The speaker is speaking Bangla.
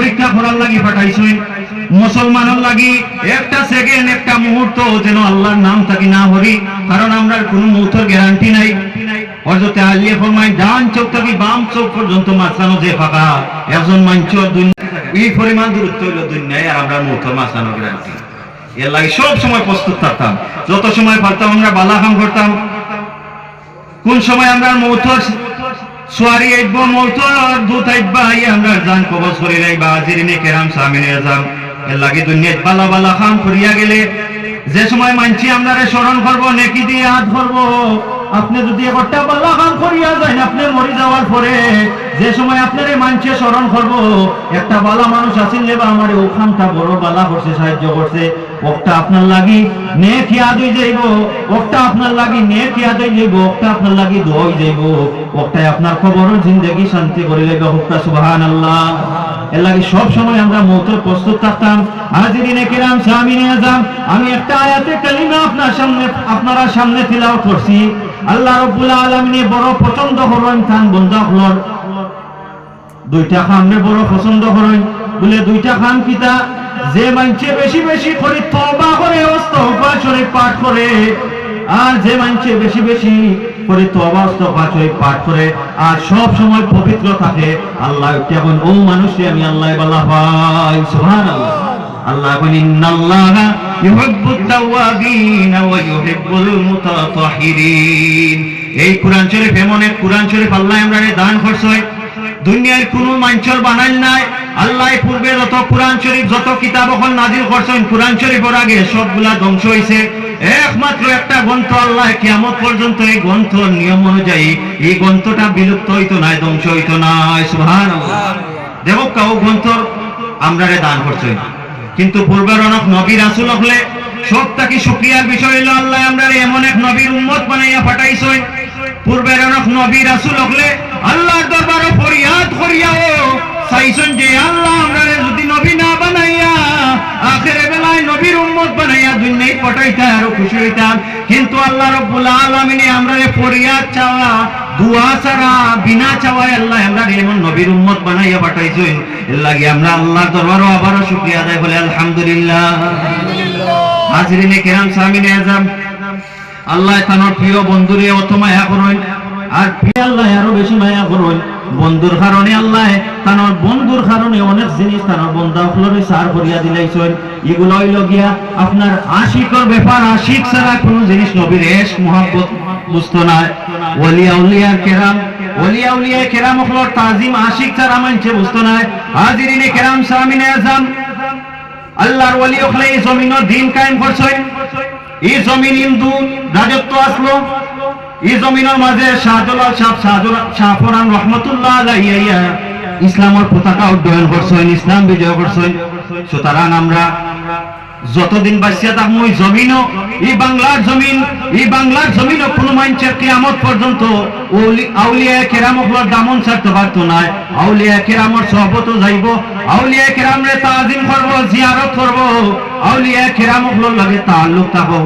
পরীক্ষা করার লাগি পাঠাইছেন মুসলমানের লাগি একটা সেকেন্ড একটা মুহূর্ত যেন আল্লাহর নাম থাকি না হরি। কারণ আমরা কোনো মুহূর্তের গ্যারান্টি নাই। হযরতে আলিয়ে ডান চোখ থেকে বাম চোখ পর্যন্ত যে ফাঁকা। একজন মাঞ্চ এই পরিমাণ দূরত্ব হইল দুনিয়ায় আর আমরা মুহূর্ত গ্যারান্টি এর লাগে সব সময় প্রস্তুত থাকতাম। যত সময় পারতাম আমরা বালা কাম করতাম। কোন সময় আমরা মৌতর সোয়ারি আইব মৌতর অদ্ভুত আইবা আই আমরা জান কবজ করি নাই আজির নে কেরাম সামিনে আজাম এর লাগে দুনিয়াত বালা বালা খাম করিয়া গেলে। যে সময় মানছি আমরারে স্মরণ করব, নেকি দিয়ে হাত ধরবো। আপনি যদি একটা বালা খাম করিয়া যান, আপনি মরি যাওয়ার পরে যে সময় আপনার মানছে স্মরণ করব, একটা বালা মানুষ আসিল বা আমার, ওখানটা বড় বালা করছে সাহায্য করছে। ওটা আপনার লাগি নে খিয়াদ হয়ে যাইব ওটা আপনার লাগি নে খিয়াদ হয়ে যাইব ওটা আপনার লাগি দোয়াই যাইব। ওটাই আপনার খবর জিন্দগি শান্তি করে যাইব ওটা সুবহান আল্লাহ এর লাগি সব সময় আমরা মৌতের প্রস্তুত থাকতাম। হাজিরিনে কিরাম, সামিনে আজাম আমি একটা আয়াতে কালিমা আপনার সামনে, আপনারা সামনে তিলাওয়াত করছি। আল্লাহ রাব্বুল আলামিন বড় পছন্দ করেন থান বন্ধা হলর দুইটা খামনে বড় পছন্দ করেন। বলে দুইটা খাম কিতা যে মানছে বেশি বেশি করে তবা করে অস্তফা শরীফ পাঠ করে। আর যে মানছে বেশি বেশি করে তবা অস্তফা শরীফ পাঠ করে। আর সব সময় পবিত্র থাকে। আল্লাহ কেমন ও মানুষে আমি আল্লাহ বলা পাই সুবহানাল্লাহ। আল্লাহ বলেন, ইন্নাল্লাহা ইউহিব্বুত তাওয়াবিন ওয়া ইউহিব্বুল মুতাতাহিরিন। এই কোরআন শরীফ, এমন এক কোরআন শরীফ আল্লাহ আমরা দান করছে। দুনিয়ার কোন মাঞ্চল বানাইল নাই। আল্লাহ পূর্বে যত কোরআন শরীফ, যত কিতাব এখন নাজিল করছেন, কোরআন শরীফের আগে সবগুলা ধ্বংস হয়েছে একমাত্র একটা গ্রন্থ আল্লাহ কিয়ামত পর্যন্ত এই গ্রন্থ নিয়ম অনুযায়ী এই গ্রন্থটা বিলুপ্ত হইতো নাই, ধ্বংস হইতো নাই। সুবহানাল্লাহ। দেখো কাউ গ্রন্থ আমরা দান করছেন কিন্তু পূর্বের অনেক নবী রাসূল হলে সব তাকে শুকরিয়ার বিষয় হইল? আল্লাহ আমরা এমন এক নবীর উম্মত বানাইয়া পাঠাইছেন পূর্বের অনেক নবী রাসূল হলে আল্লাহর দরবারে ফরিয়াদ করিয়াও, চাইছেন যে আল্লাহ আমরা যদি নবী না বানাইয়া আখেরে বেলায় নবীর উম্মত বানাইয়া দুনিয়ায় খুশি হইতাম। কিন্তু আল্লাহ রব্বুল আলামিনে আমরা ফরিয়াদ চাওয়া, দুয়া ছাড়া, বিনা চাওয়ায় আল্লাহ আমরা এমন নবীর উম্মত বানাইয়া পাঠাইছেন। লাগে আমরা আল্লাহর দরবারও আবারও শুকরিয়া আদায় বলে আলহামদুলিল্লাহ। হাজরিনে কেরাম সামিনে আজম আল্লাহ তানোর প্রিয় বন্ধুরে অত মায়া করুন, আর প্রিয় আল্লাহ আরও বেশি মায়া করুন। বন্ধুর কারণে আল্লাহ তানোর বন্ধুর কারণে অনেক জিনিস তানোর বন্ধা ফলরে সার করিয়া দিলাইছেন। এগুলো হইল গিয়া আপনার আশিকর ব্যাপার, আশিক ছাড়া কোন জিনিস নবীর এশ মোহাম্মত বুঝতো না। ওলিয়া উলিয়ার কেরাম ওলিয়া উলিয়া কেরাম হলর তাজিম আশিক ছাড়া মানছে বুঝতো না। হাজিরিনে কেরাম সামিনে আজম, আল্লাহর ওলি ওখানে এই জমিনের দিন কায়েম করছেন। এই জমিন হিন্দু রাজত্ব আসলো। এই জমিনের মাঝে শাহজালাল সাহ শাহফরান রহমতুল্লাহ আলাইয়া ইসলামের পতাকা উড্ডয়ন করছেন, ইসলাম বিজয় করছেন। সুতরাং আমরা যতদিন বাঁচিয়া থাকব ওই জমিনও, এই বাংলার জমিন, এই বাংলার জমিনও কোনো মানুষের কেয়ামত পর্যন্ত আউলিয়া কেরামগুলোর দামন ছাড়তে পারতো না। আউলিয়া কেরামর সহবত যাইব আউলিয়া কেরামরে তাজিম করব জিয়ারত করব। আউলিয়া কেরামগুলোর লাগে তাল্লুক থাকব